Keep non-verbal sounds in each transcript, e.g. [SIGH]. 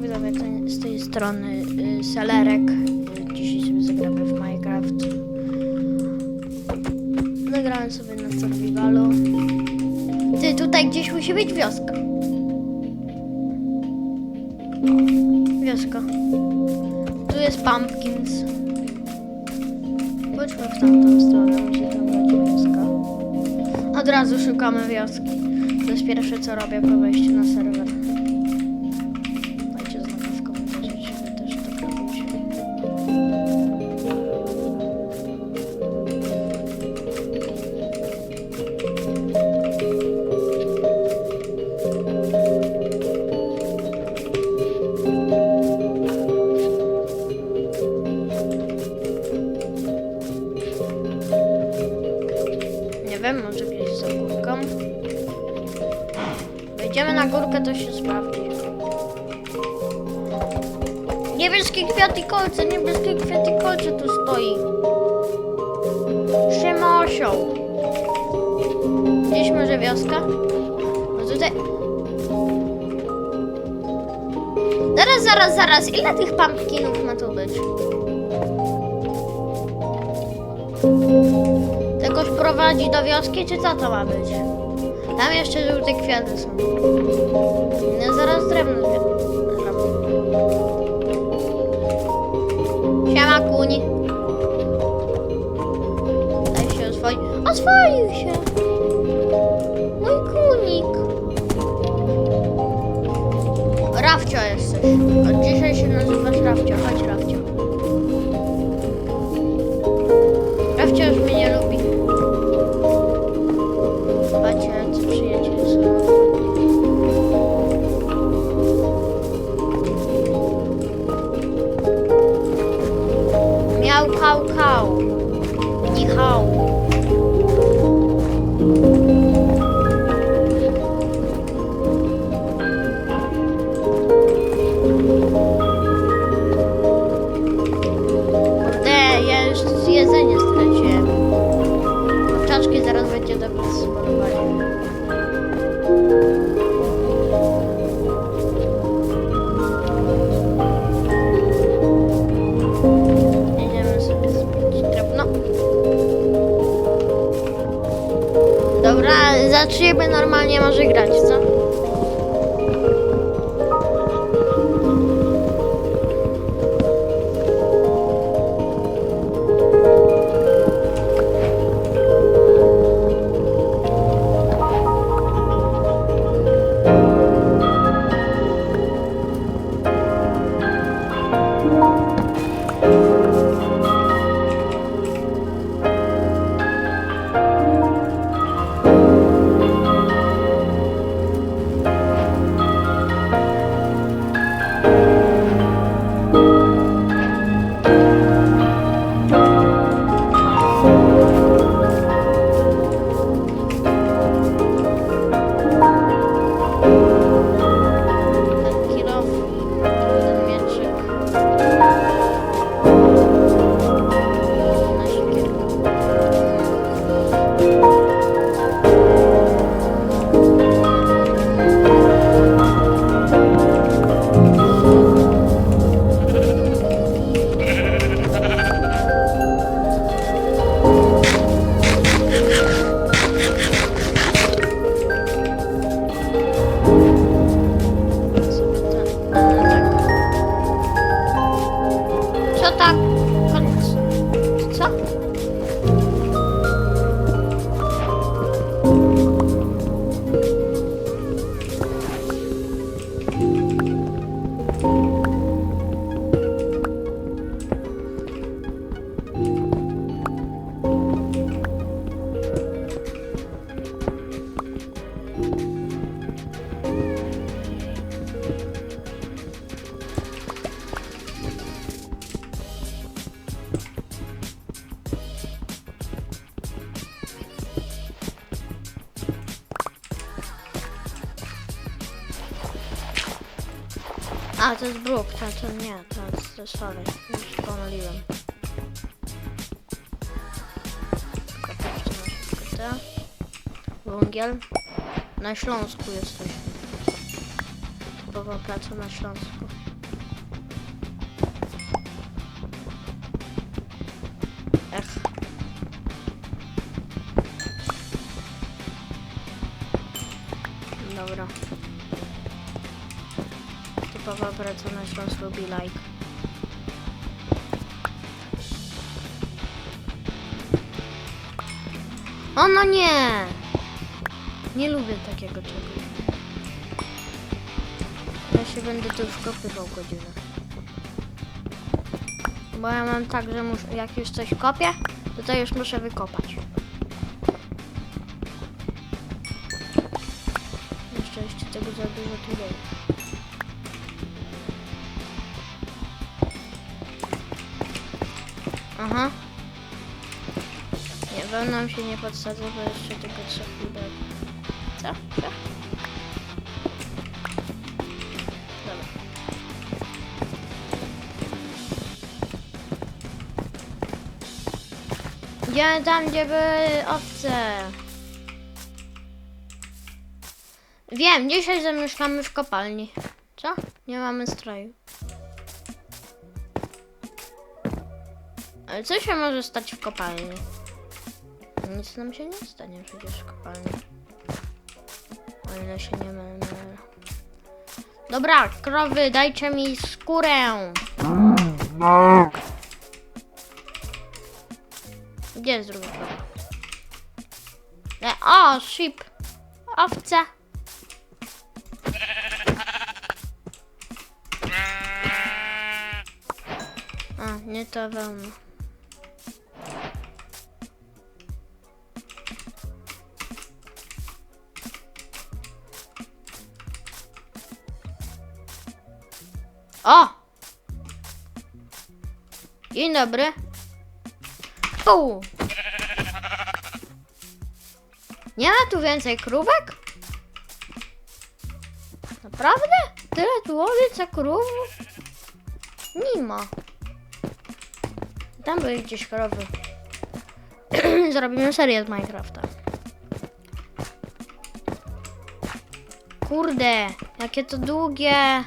Widzowie, z tej strony y, Selerek. Dzisiaj sobie zagramy w Minecraft. Zagrałem sobie na survivalu. Ty, tutaj gdzieś musi być wioska. Wioska. Tu jest Pumpkins. Pójdźmy w tamtą stronę, może tam będzie wioska. Od razu szukamy wioski. To jest pierwsze co robię po wejściu na serwer. Zaraz, zaraz. Ile tych pumpkinów ma tu być? Jakoś prowadzi do wioski, czy co to ma być? Tam jeszcze żółte kwiaty są. No zaraz drewno zbieram. Siema kuni. Daj się oswoić. Oswoił się. Od dzisiaj się zaczniemy normalnie może grać, co? A, to jest Brook, to, to nie, to jest, to sorry, już się pomyliłem. Te. Tak Węgiel. Na Śląsku jesteśmy. Próbowa praca na Śląsku. Ech. Dobra. Typowa praca na Śląsku be like. O no nie! Nie lubię takiego czegoś. Ja się będę tu wkopywał godzinę. Bo ja mam tak, że muszę, jak już coś kopię, to to już muszę wykopać. Aha. Nie, wełną się nie podsadzę, bo jeszcze tego trzeba chwilę. Co? Co? Dobra. Idziemy tam, gdzie były owce. Wiem, dzisiaj zamieszkamy w kopalni. Co? Nie mamy stroju. Ale co się może stać w kopalni? Nic nam się nie stanie przecież w kopalni. O ile się nie mylę. Dobra, krowy, dajcie mi skórę. Gdzie jest druga krowa? E, o, sheep. Owca. A, nie to wełna. O! Dzień dobry. Pu! Nie ma tu więcej krówek? Naprawdę? Tyle tu łowiec krów? Nie ma. Tam były gdzieś krowy. [CLEARS THROAT] Zrobimy serię z Minecrafta. Kurde, jakie to długie.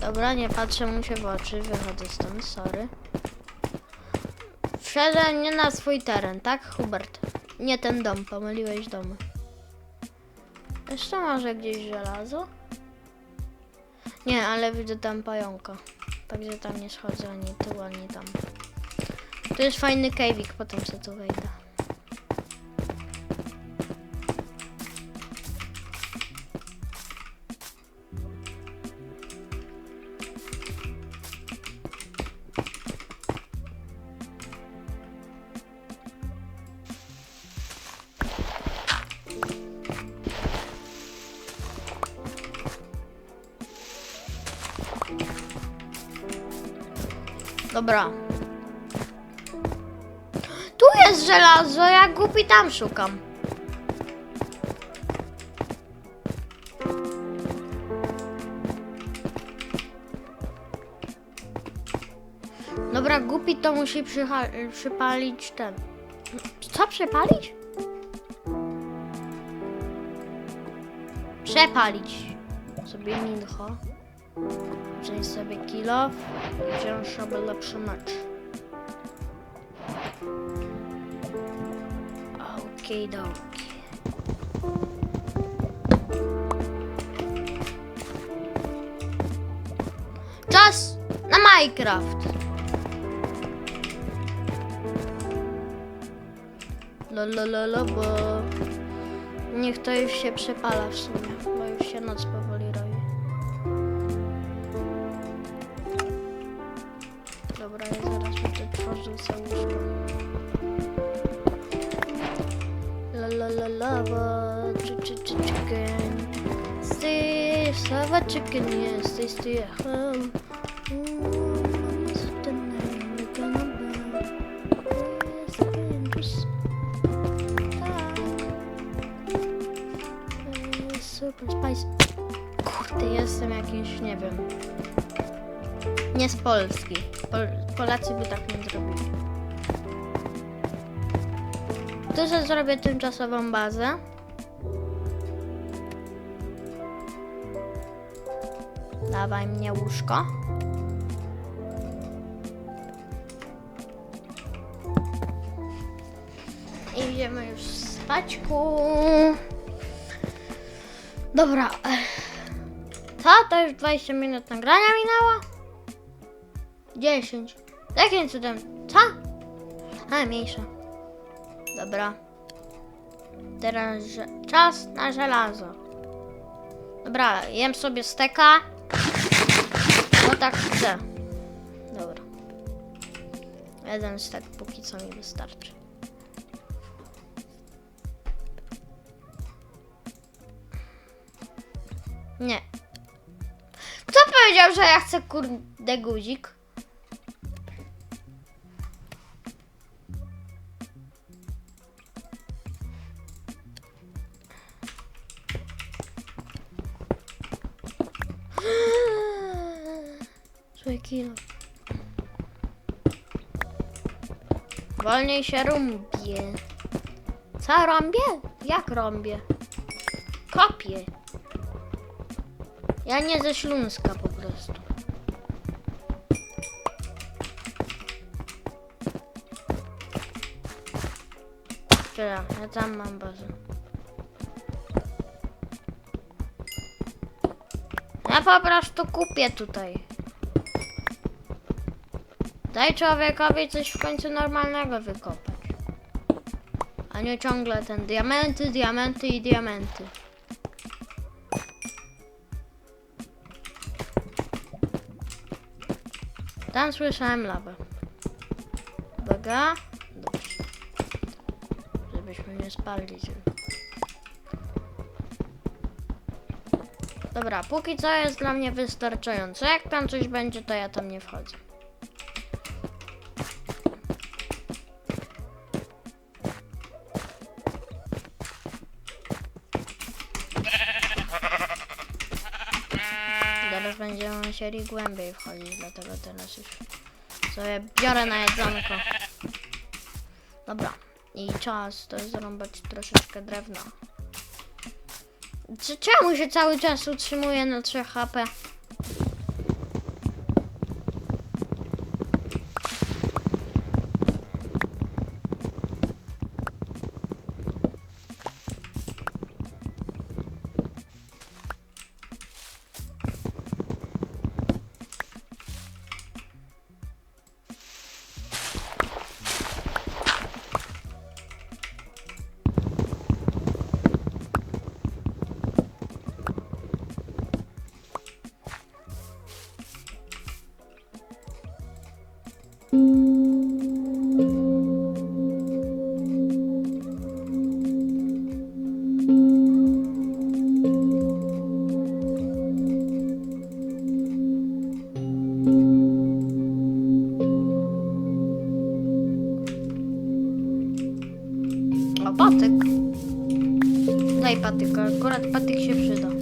Dobra, nie patrzę mu się w oczy, wychodzę stąd, sorry. Wszedłem nie na swój teren, tak Hubert? Nie ten dom, pomyliłeś domy. Jeszcze może gdzieś żelazo? Nie, ale widzę tam pająka. Także tam nie schodzę ani tu, ani tam. Tu jest fajny cave'ik, potem sobie tu wejdę. Dobra. Tu jest żelazo, ja głupi tam szukam. Dobra, głupi to musi przypalić ten. Co przepalić? Przepalić sobie mincho. Wziąć sobie kilof i wziąć sobie lepszy mecz. Okej, doki. Czas na Minecraft. Lolololo, bo niech to już się przepala w sumie, bo już się noc powoli la lava, czy czy czy chicken. Stay, lava chicken, yes, stay stay at home. Kurde, jestem jakiś, nie wiem. Nie z Polski. Pol Polacy by tak nie zrobili. Tu że zrobię tymczasową bazę. Dawaj mnie łóżko. Idziemy już spaćku. Dobra. Co? To już 20 minut nagrania minęło? 10. Jakim cudem? Co? A, mniejsza. Dobra. Teraz czas na żelazo. Dobra, jem sobie steka. Bo tak chcę. Dobra. Jeden stek póki co mi wystarczy. Nie. Kto powiedział, że ja chcę kurde guzik? Wolniej się rąbie. Co rąbię? Jak rąbię? Kopię. Ja nie ze Śląska po prostu. Czekaj, ja tam mam bazę. Ja po prostu kupię tutaj. Daj człowiekowi coś w końcu normalnego wykopać. A nie ciągle ten diamenty, diamenty i diamenty. Tam słyszałem lawę. Uwaga. Dobrze. Żebyśmy nie spali. się. Dobra, póki co jest dla mnie wystarczające. Jak tam coś będzie, to ja tam nie wchodzę. Musieli głębiej wchodzić, dlatego teraz już sobie biorę na jedzonko. Dobra. I czas to jest zarąbać troszeczkę drewna. Czemu się cały czas utrzymuje na 3 HP? Daj patyka, akurat patyk się przyda.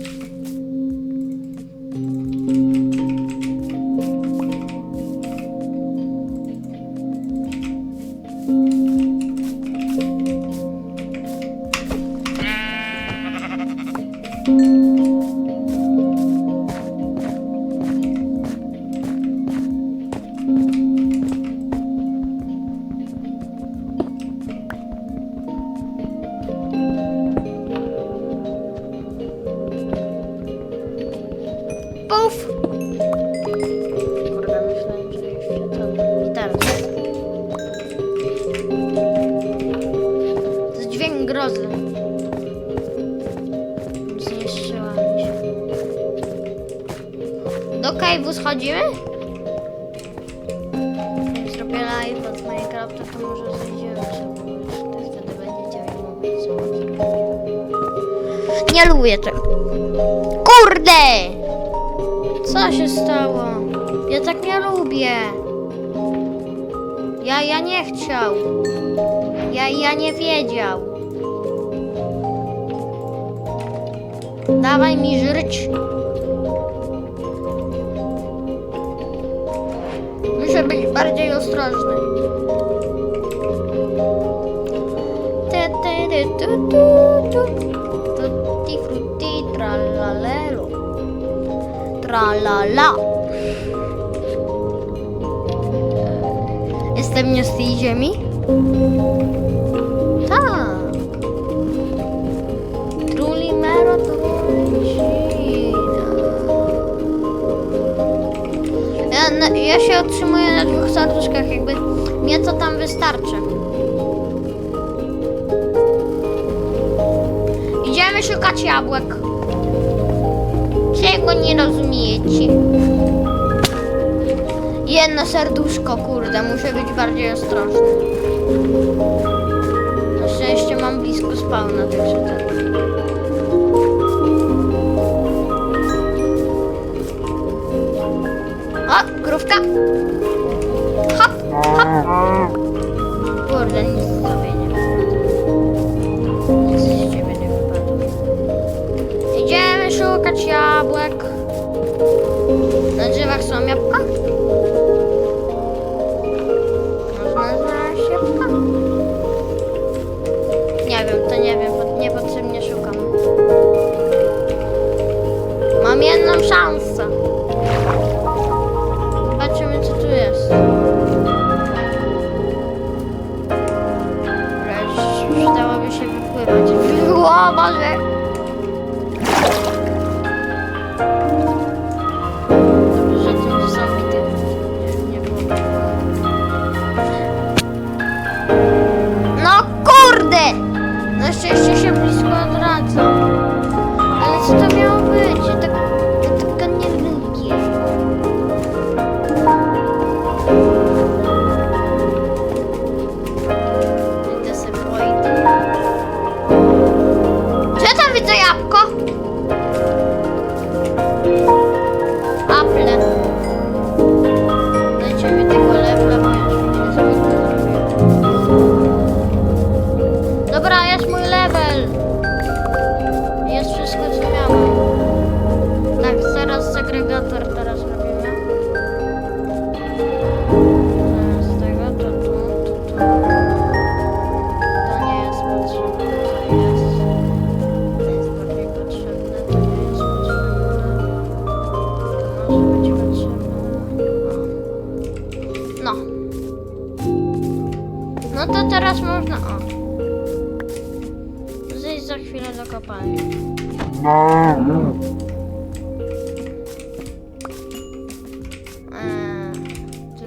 Jak zrobię live od Minecrafta, to może zejdziemy sobie. już Wtedy będziecie mi mówić. Nie lubię tego. Kurde! Co się stało? Ja tak nie lubię. Ja, ja nie chciał. Ja, ja nie wiedział. Dawaj mi żryć. Bardziej ostrożny. Ty, ty, ty, tu, tu, tu. Tutti frutti tralalelo. Tra la la. Jestem nie z tej ziemi? Na- ja się otrzymuję na dwóch serduszkach, jakby mnie to tam wystarczy. Idziemy szukać jabłek. Czego nie rozumiecie? Jedno serduszko, kurde, muszę być bardziej ostrożny. Na szczęście mam blisko spawna, także tak. O, krówka! Hop, hop! Kurde, nic sobie nie. Nic z ciebie nie. Idziemy szukać jabłek. Dobra, jest mój level. Jest wszystko, co miałem. Tak, teraz segregator teraz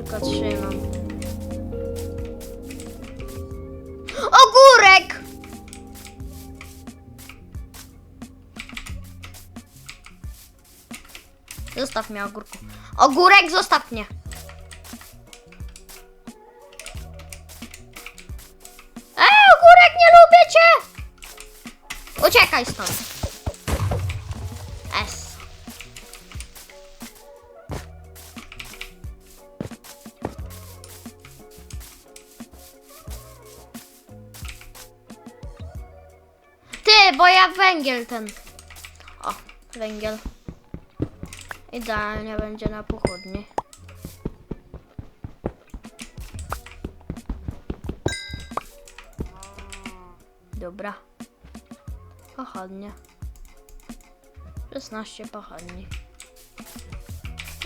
tylko trzymam. Ogórek! Zostaw mnie, ogórku. Ogórek, zostaw mnie. Ogórek, nie lubię cię! Uciekaj stąd. Ty, bo ja węgiel ten. O, węgiel. Idealnie będzie na pochodnie. Dobra. Pochodnie. 16 pochodni.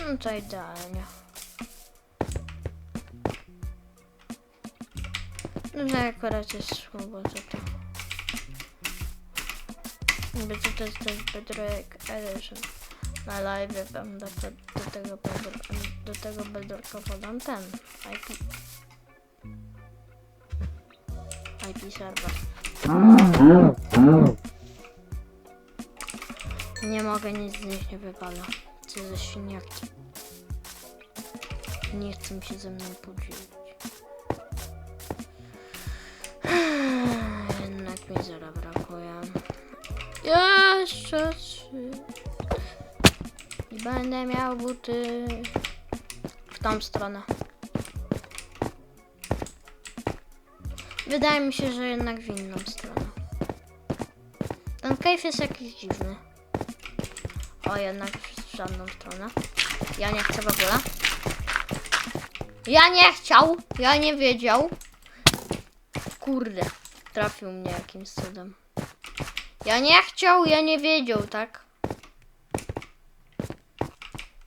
No to idealnie. No akurat jest słowo, co Jakby to, też Bedrock Edition. Na live będę do, do tego bedor, do tego bedorka podam ten IP. IP serwer. Nie mogę, nic z nich nie wypada. Co za świniaki. Nie chcę się ze mną podzielić. Jednak mi brakuje. Jeszcze trzy. I będę miał buty w tą stronę. Wydaje mi się, że jednak w inną stronę. Ten cave jest jakiś dziwny. O, jednak w żadną stronę. Ja nie chcę w ogóle. Ja nie chciał. Ja nie wiedział. Kurde. Trafił mnie jakimś cudem. Ja nie chciał, ja nie wiedział, tak?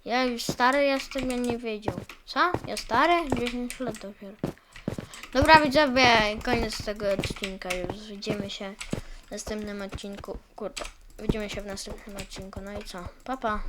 Ja już stary jestem, ja nie wiedział. Co? Ja stary? 10 lat dopiero. Dobra widzowie, koniec tego odcinka już. Widzimy się w następnym odcinku. Kurde, widzimy się w następnym odcinku. No i co? Pa pa.